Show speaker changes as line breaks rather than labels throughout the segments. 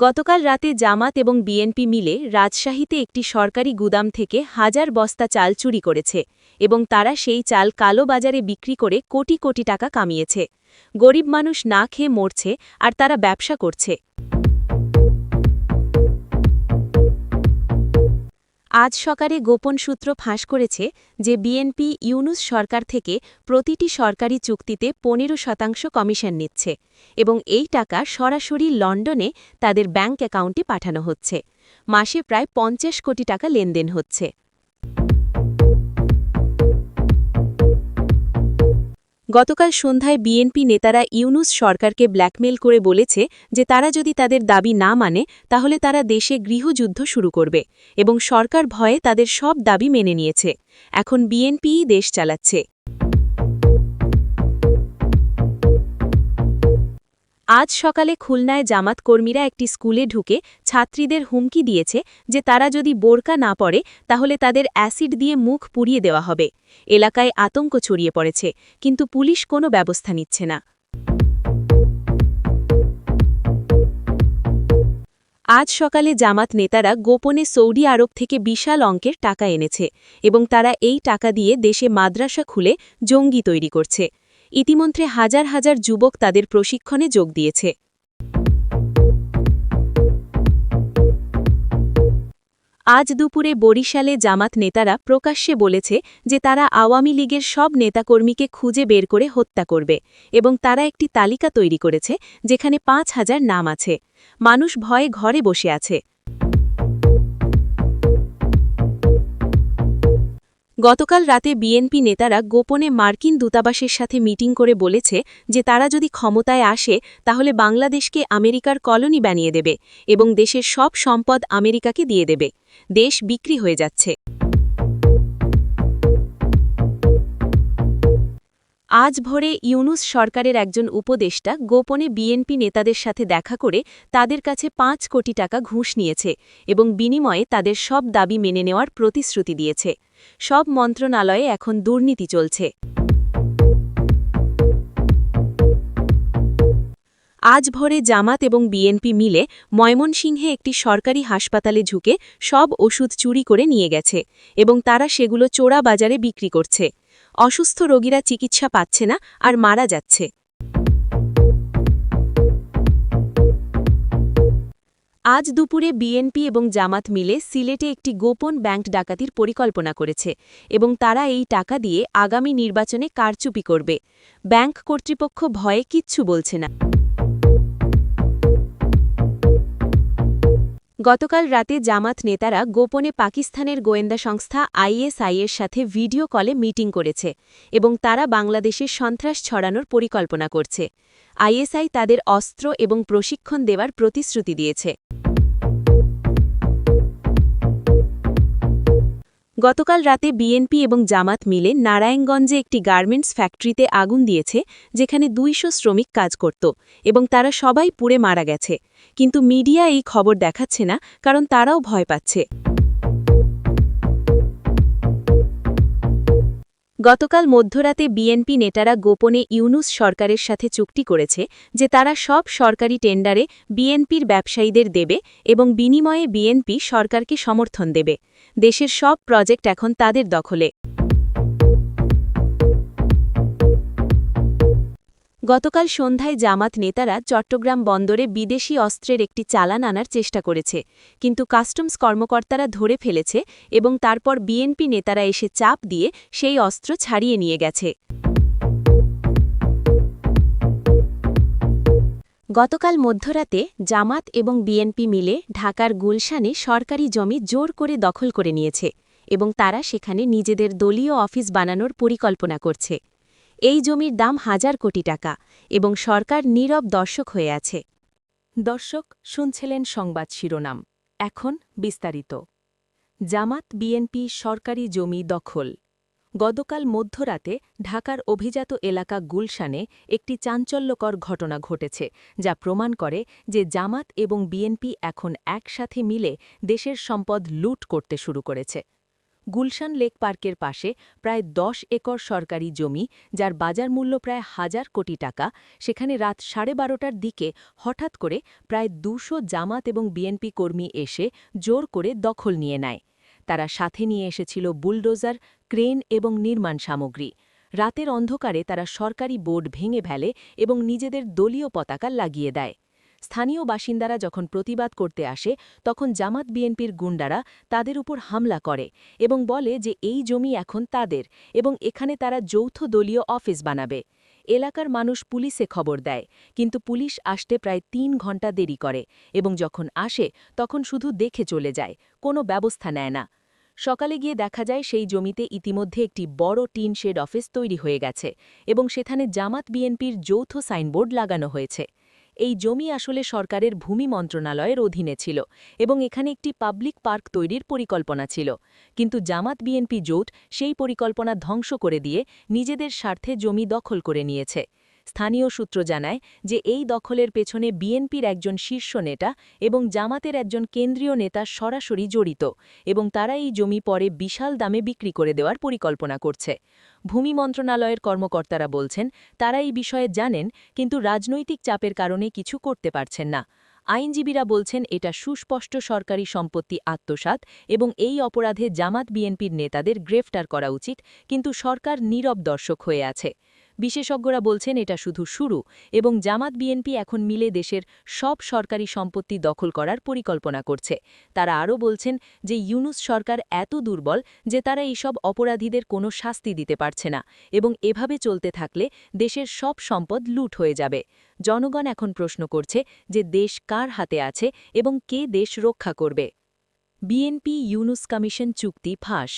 গতকাল রাতে জামাত এবং বিএনপি মিলে রাজশাহীতে একটি সরকারি গুদাম থেকে হাজার বস্তা চাল চুরি করেছে এবং তারা সেই চাল কালো বাজারে বিক্রি করে কোটি কোটি টাকা কামিয়েছে। গরিব মানুষ না খেয়ে মরছে আর তারা ব্যবসা করছে। আজ সকালে গোপন সূত্র ফাঁস করেছে যে বিএনপি ইউনুস সরকার থেকে প্রতিটি সরকারি চুক্তিতে পনেরো শতাংশ কমিশন নিচ্ছে এবং এই টাকা সরাসরি লন্ডনে তাদের ব্যাংক অ্যাকাউন্টে পাঠানো হচ্ছে। মাসে প্রায় পঞ্চাশ কোটি টাকা লেনদেন হচ্ছে। গতকাল সন্ধ্যায় বিএনপি নেতারা ইউনুস সরকারকে ব্ল্যাকমেল করে বলেছে যে তারা যদি তাদের দাবি না মানে তাহলে তারা দেশে গৃহযুদ্ধ শুরু করবে এবং সরকার ভয়ে তাদের সব দাবি মেনে নিয়েছে। এখন বিএনপিই দেশ চালাচ্ছে। আজ সকালে খুলনায় জামাত কর্মীরা একটি স্কুলে ঢুকে ছাত্রীদের হুমকি দিয়েছে যে তারা যদি বোরকা না পড়ে তাহলে তাদের অ্যাসিড দিয়ে মুখ পুড়িয়ে দেওয়া হবে। এলাকায় আতঙ্ক ছড়িয়ে পড়েছে, কিন্তু পুলিশ কোনো ব্যবস্থা নিচ্ছে না। আজ সকালে জামাত নেতারা গোপনে সৌদি আরব থেকে বিশাল অঙ্কের টাকা এনেছে এবং তারা এই টাকা দিয়ে দেশে মাদ্রাসা খুলে জঙ্গি তৈরি করছে। ইতিমধ্যে হাজার হাজার যুবক তাদের প্রশিক্ষণে যোগ দিয়েছে। আজ দুপুরে বরিশালে জামাত নেতারা প্রকাশ্যে বলেছে যে তারা আওয়ামী লীগের সব নেতাকর্মীকে খুঁজে বের করে হত্যা করবে এবং তারা একটি তালিকা তৈরি করেছে যেখানে পাঁচ হাজার নাম আছে। মানুষ ভয়ে ঘরে বসে আছে। গতকাল রাতে বিএনপি নেতারা গোপনে মার্কিন দূতাবাসের সাথে মিটিং করে বলেছে যে তারা যদি ক্ষমতায় আসে, তাহলে বাংলাদেশকে আমেরিকার কলোনি বানিয়ে দেবে এবং দেশের সব সম্পদ আমেরিকাকে দিয়ে দেবে। দেশ বিক্রি হয়ে যাচ্ছে। আজ ভোরে ইউনুস সরকারের একজন উপদেষ্টা গোপনে বিএনপি নেতাদের সাথে দেখা করে তাদের কাছে পাঁচ কোটি টাকা ঘুষ নিয়েছে এবং বিনিময়ে তাদের সব দাবি মেনে নেওয়ার প্রতিশ্রুতি দিয়েছে। সব মন্ত্রণালয়ে এখন দুর্নীতি চলছে। আজ ভোরে জামাত এবং বিএনপি মিলে ময়মনসিংহে একটি সরকারি হাসপাতালে ঝুঁকে সব ওষুধ চুরি করে নিয়ে গেছে এবং তারা সেগুলো চোরা বাজারে বিক্রি করছে। অসুস্থ রোগীরা চিকিৎসা পাচ্ছে না আর মারা যাচ্ছে। আজ দুপুরে বিএনপি এবং জামাত মিলে সিলেটে একটি গোপন ব্যাংক ডাকাতির পরিকল্পনা করেছে এবং তারা এই টাকা দিয়ে আগামী নির্বাচনে কারচুপি করবে। ব্যাংক কর্তৃপক্ষ ভয়ে কিচ্ছু বলছে না। গতকাল রাতে জামাত নেতারা গোপনে পাকিস্তানের গোয়েন্দা সংস্থা আইএসআইয়ের সাথে ভিডিও কলে মিটিং করেছে এবং তারা বাংলাদেশে সন্ত্রাস ছড়ানোর পরিকল্পনা করছে। আইএসআই তাদের অস্ত্র এবং প্রশিক্ষণ দেওয়ার প্রতিশ্রুতি দিয়েছে। গতকাল রাতে বিএনপি এবং জামাত মিলে নারায়ণগঞ্জে একটি গার্মেন্টস ফ্যাক্টরিতে আগুন দিয়েছে, যেখানে দুইশো শ্রমিক কাজ করত এবং তারা সবাই পুড়ে মারা গেছে। কিন্তু মিডিয়া এই খবর দেখাচ্ছে না, কারণ তারাও ভয় পাচ্ছে। গতকাল মধ্যরাতে বিএনপি নেতারা গোপনে ইউনুস সরকারের সাথে চুক্তি করেছে যে তারা সব সরকারি টেন্ডারে বিএনপির ব্যবসায়ীদের দেবে এবং বিনিময়ে বিএনপি সরকারকে সমর্থন দেবে। দেশের সব প্রজেক্ট এখন তাদের দখলে। গতকাল সন্ধ্যায় জামাত নেতারা চট্টগ্রাম বন্দরে বিদেশি অস্ত্রের একটি চালান আনার চেষ্টা করেছে, কিন্তু কাস্টমস কর্মকর্তারা ধরে ফেলেছে এবং তারপর বিএনপি নেতারা এসে চাপ দিয়ে সেই অস্ত্র ছাড়িয়ে নিয়ে গেছে। গতকাল মধ্যরাতে জামাত এবং বিএনপি মিলে ঢাকার গুলশানে সরকারি জমি জোর করে দখল করে নিয়েছে এবং তারা সেখানে নিজেদের দলীয় অফিস বানানোর পরিকল্পনা করছে। এই জমির দাম হাজার কোটি টাকা এবং সরকার নীরব দর্শক হয়ে আছে। দর্শক, শুনছিলেন সংবাদ শিরোনাম। এখন বিস্তারিত। জামাত বিএনপি সরকারি জমি দখল। গতকাল মধ্যরাতে ঢাকার অভিজাত এলাকা গুলশানে একটি চাঞ্চল্যকর ঘটনা ঘটেছে, যা প্রমাণ করে যে জামাত এবং বিএনপি এখন একসাথে মিলে দেশের সম্পদ লুট করতে শুরু করেছে। গুলশান লেক পার্কের পাশে প্রায় দশ একর সরকারি জমি, যার বাজার মূল্য প্রায় হাজার কোটি টাকা, সেখানে রাত সাড়ে বারোটার দিকে হঠাৎ করে প্রায় দুশো জামাত এবং বিএনপি কর্মী এসে জোর করে দখল নিয়ে নেয়। তারা সাথে নিয়ে এসেছিল বুলডোজার, ক্রেন এবং নির্মাণ সামগ্রী। রাতের অন্ধকারে তারা সরকারি বোর্ড ভেঙে ফেলে এবং নিজেদের দলীয় পতাকা লাগিয়ে দেয়। স্থানীয় বাসিন্দারা যখন প্রতিবাদ করতে আসে, তখন জামাত বিএনপির গুন্ডারা তাদের উপর হামলা করে এবং বলে যে এই জমি এখন তাদের এবং এখানে তারা যৌথ দলীয় অফিস বানাবে। এলাকার মানুষ পুলিশে খবর দেয়, কিন্তু পুলিশ আসতে প্রায় তিন ঘণ্টা দেরি করে এবং যখন আসে, তখন শুধু দেখে চলে যায়, কোনো ব্যবস্থা নেয় না। সকালে গিয়ে দেখা যায় সেই জমিতে ইতিমধ্যে একটি বড় টিন শেড অফিস তৈরি হয়ে গেছে এবং সেখানে জামাত বিএনপির যৌথ সাইনবোর্ড লাগানো হয়েছে। এই জমি আসলে সরকারের ভূমি মন্ত্রণালয়ের অধীনে ছিল এবং এখানে একটি পাবলিক পার্ক তৈরির পরিকল্পনা ছিল। কিন্তু জামাত বিএনপি জোট সেই পরিকল্পনা ধ্বংস করে দিয়ে নিজেদের স্বার্থে জমি দখল করে নিয়েছে। স্থানীয় সূত্র জানায় যে এই দখলের পেছনে বিএনপির একজন শীর্ষ নেতা এবং জামাতের একজন কেন্দ্রীয় নেতা সরাসরি জড়িত এবং তারা এই জমি পরে বিশাল দামে বিক্রি করে দেওয়ার পরিকল্পনা করছে। ভূমি মন্ত্রণালয়ের কর্মকর্তারা বলছেন, তারা এই বিষয়ে জানেন, কিন্তু রাজনৈতিক চাপের কারণে কিছু করতে পারছেন না। আইনজীবীরা বলছেন, এটা সুস্পষ্ট সরকারি সম্পত্তি আত্মসাত এবং এই অপরাধে জামাত বিএনপির নেতাদের গ্রেফতার করা উচিত, কিন্তু সরকার নীরব দর্শক হয়ে আছে। বিশেষজ্ঞরা বলছেন এটা শুধু শুরু এবং জামাত বিএনপি এখন মিলে দেশের সব সরকারি সম্পত্তি দখল করার পরিকল্পনা করছে। তারা আরও বলছেন যে ইউনুস সরকার এত দুর্বল যে তারা এইসব অপরাধীদের কোনো শাস্তি দিতে পারছে না এবং এভাবে চলতে থাকলে দেশের সব সম্পদ লুট হয়ে যাবে। জনগণ এখন প্রশ্ন করছে যে দেশ কার হাতে আছে এবং কে দেশ রক্ষা করবে। বিএনপি ইউনুস কমিশন চুক্তি ফাঁস।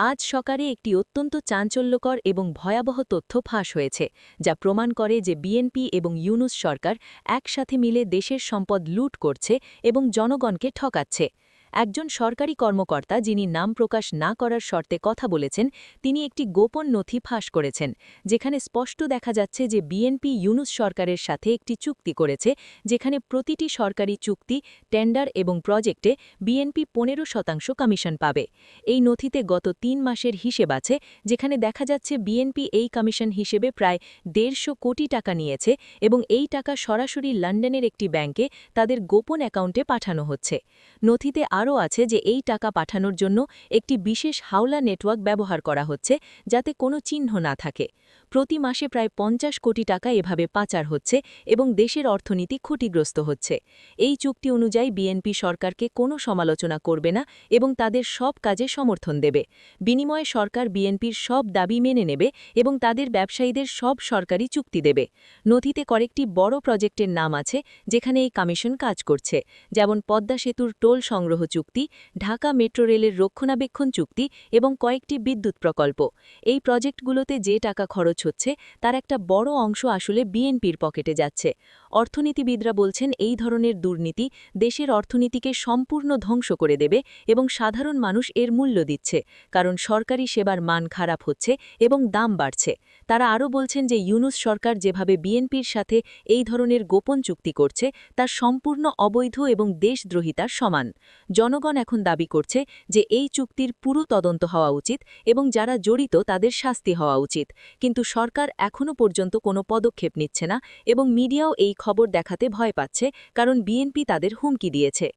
আজ সকালে একটি অত্যন্ত চাঞ্চল্যকর এবং ভয়াবহ তথ্য ফাঁস হয়েছে, যা প্রমাণ করে যে বিএনপি এবং ইউনুস সরকার একসাথে মিলে দেশের সম্পদ লুট করছে এবং জনগণকে ঠকাচ্ছে। একজন সরকারি কর্মকর্তা যিনি নাম প্রকাশ না করার শর্তে কথা বলেছেন, তিনি একটি গোপন নথি ফাঁস করেছেন, যেখানে স্পষ্ট দেখা যাচ্ছে যে বিএনপি ইউনুস সরকারের সাথে একটি চুক্তি করেছে, যেখানে প্রতিটি সরকারি চুক্তি, টেন্ডার এবং প্রজেক্টে বিএনপি পনেরো শতাংশ কমিশন পাবে। এই নথিতে গত তিন মাসের হিসেব আছে, যেখানে দেখা যাচ্ছে বিএনপি এই কমিশন হিসেবে প্রায় দেড়শো কোটি টাকা নিয়েছে এবং এই টাকা সরাসরি লন্ডনের একটি ব্যাংকে তাদের গোপন অ্যাকাউন্টে পাঠানো হচ্ছে। নথিতে আরও আছে যে এই টাকা পাঠানোর জন্য একটি বিশেষ হাওলা নেটওয়ার্ক ব্যবহার করা হচ্ছে যাতে কোনো চিহ্ন না থাকে। প্রতি মাসে প্রায় পঞ্চাশ কোটি টাকা এভাবে পাচার হচ্ছে এবং দেশের অর্থনীতি ক্ষতিগ্রস্ত হচ্ছে। এই চুক্তি অনুযায়ী বিএনপি সরকারকে কোনো সমালোচনা করবে না এবং তাদের সব কাজে সমর্থন দেবে। বিনিময়ে সরকার বিএনপির সব দাবি মেনে নেবে এবং তাদের ব্যবসায়ীদের সব সরকারি চুক্তি দেবে। নথিতে কয়েকটি বড় প্রজেক্টের নাম আছে, যেখানে এই কমিশন কাজ করছে, যেমন পদ্মা সেতুর টোল সংগ্রহ চুক্তি, ঢাকা মেট্রো রেলের রক্ষণাবেক্ষণ চুক্তি এবং কয়েকটি বিদ্যুৎ প্রকল্প। এই প্রজেক্টগুলোতে যে টাকা খরচ হচ্ছে, তার একটা বড় অংশ আসলে বিএনপির পকেটে যাচ্ছে। অর্থনীতিবিদরা বলছেন, এই ধরনের দুর্নীতি দেশের অর্থনীতিকে সম্পূর্ণ ধ্বংস করে দেবে এবং সাধারণ মানুষ এর মূল্য দিচ্ছে, কারণ সরকারি সেবার মান খারাপ হচ্ছে এবং দাম বাড়ছে। তারা আরও বলছেন যে ইউনুস সরকার যেভাবে বিএনপির সাথে এই ধরনের গোপন চুক্তি করছে, তার সম্পূর্ণ অবৈধ এবং দেশদ্রোহিতার সমান। জনগণ এখন দাবি করছে যে এই চুক্তির পুরো তদন্ত হওয়া উচিত এবং যারা জড়িত তাদের শাস্তি হওয়া উচিত। কিন্তু সরকার এখনও পর্যন্ত কোনো পদক্ষেপ নিচ্ছে না এবং মিডিয়াও এই খবর দেখাতে ভয় পাচ্ছে, কারণ বিএনপি তাদের হুমকি দিয়েছে।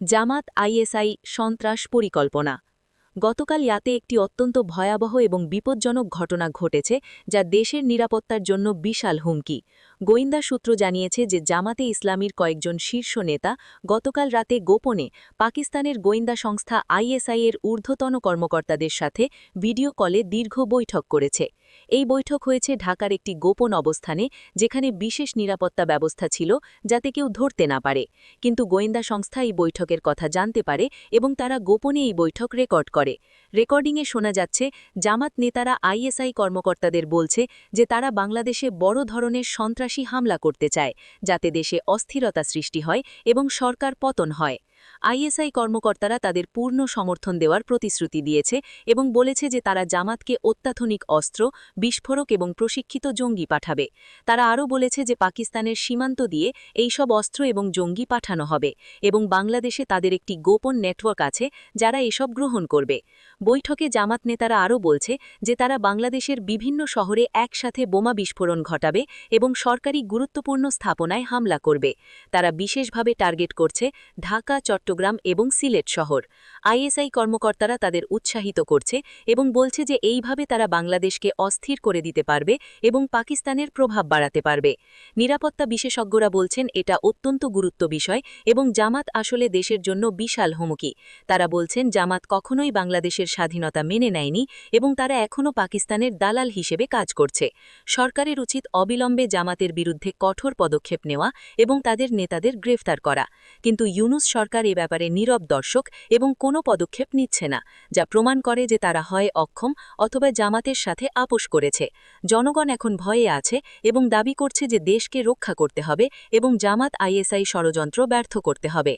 জামাত আইএসআই সন্ত্রাস পরিকল্পনা গতকাল ইয়াতে একটি অত্যন্ত ভয়াবহ এবং বিপজ্জনক ঘটনা ঘটেছে, যা দেশের নিরাপত্তার জন্য বিশাল হুমকি। গোয়েন্দা সূত্র জানিয়েছে যে জামাতে ইসলামীর কয়েকজন শীর্ষ নেতা গতকাল রাতে গোপনে পাকিস্তানের গোয়েন্দা সংস্থা আইএসআইয়ের ঊর্ধ্বতন কর্মকর্তাদের সাথে ভিডিও কলে দীর্ঘ বৈঠক করেছে। এই বৈঠক হয়েছে ঢাকার একটি গোপন অবস্থানে, যেখানে বিশেষ নিরাপত্তা ব্যবস্থা ছিল যাতে কেউ ধরতে না পারে। কিন্তু গোয়েন্দা সংস্থা এই বৈঠকের কথা জানতে পারে এবং তারা গোপনে এই বৈঠক রেকর্ড করে। রেকর্ডিংয়ে শোনা যাচ্ছে, জামাত নেতারা আইএসআই কর্মকর্তাদের বলছে যে তারা বাংলাদেশে বড় ধরনের সন্ত্রাসী হামলা করতে চায়, যাতে দেশে অস্থিরতা সৃষ্টি হয় এবং সরকার পতন হয়। আইএসআই কর্মকর্তারা তাদের পূর্ণ সমর্থন দেওয়ার প্রতিশ্রুতি দিয়েছে এবং বলেছে যে তারা জামাতকে অত্যাধুনিক অস্ত্র, বিস্ফোরক এবং প্রশিক্ষিত জঙ্গি পাঠাবে। তারা আরও বলেছে যে পাকিস্তানের সীমান্ত দিয়ে এইসব অস্ত্র এবং জঙ্গি পাঠানো হবে এবং বাংলাদেশে তাদের একটি গোপন নেটওয়ার্ক আছে যারা এসব গ্রহণ করবে। বৈঠকে জামাত নেতারা আরও বলছে যে তারা বাংলাদেশের বিভিন্ন শহরে একসাথে বোমা বিস্ফোরণ ঘটাবে এবং সরকারি গুরুত্বপূর্ণ স্থাপনায় হামলা করবে। তারা বিশেষভাবে টার্গেট করছে ঢাকা চট্টগ্রাম এবং সিলেট শহর। আইএসআই কর্মকর্তারা তাদের উৎসাহিত করছে এবং বলছে যে এইভাবে তারা বাংলাদেশকে অস্থির করে দিতে পারবে এবং পাকিস্তানের প্রভাব বাড়াতে পারবে। নিরাপত্তা বিশেষজ্ঞরা বলছেন, এটা অত্যন্ত গুরুত্ব বিষয় এবং জামাত আসলে দেশের জন্য বিশাল হুমকি। তারা বলছেন, জামাত কখনোই বাংলাদেশের স্বাধীনতা মেনে নেয়নি এবং তারা এখনও পাকিস্তানের দালাল হিসেবে কাজ করছে। সরকারের উচিত অবিলম্বে জামাতের বিরুদ্ধে কঠোর পদক্ষেপ নেওয়া এবং তাদের নেতাদের গ্রেফতার করা। কিন্তু ইউনুস সরকার এ ব্যাপারে নীরব দর্শক এবং কোনো পদক্ষেপ নিচ্ছে না, যা প্রমাণ করে যে তারা হয় অক্ষম অথবা জামাতের সাথে আপোষ করেছে। জনগণ এখন ভয়ে আছে এবং দাবি করছে যে দেশকে রক্ষা করতে হবে এবং জামাত আইএসআই ষড়যন্ত্র ব্যর্থ করতে হবে।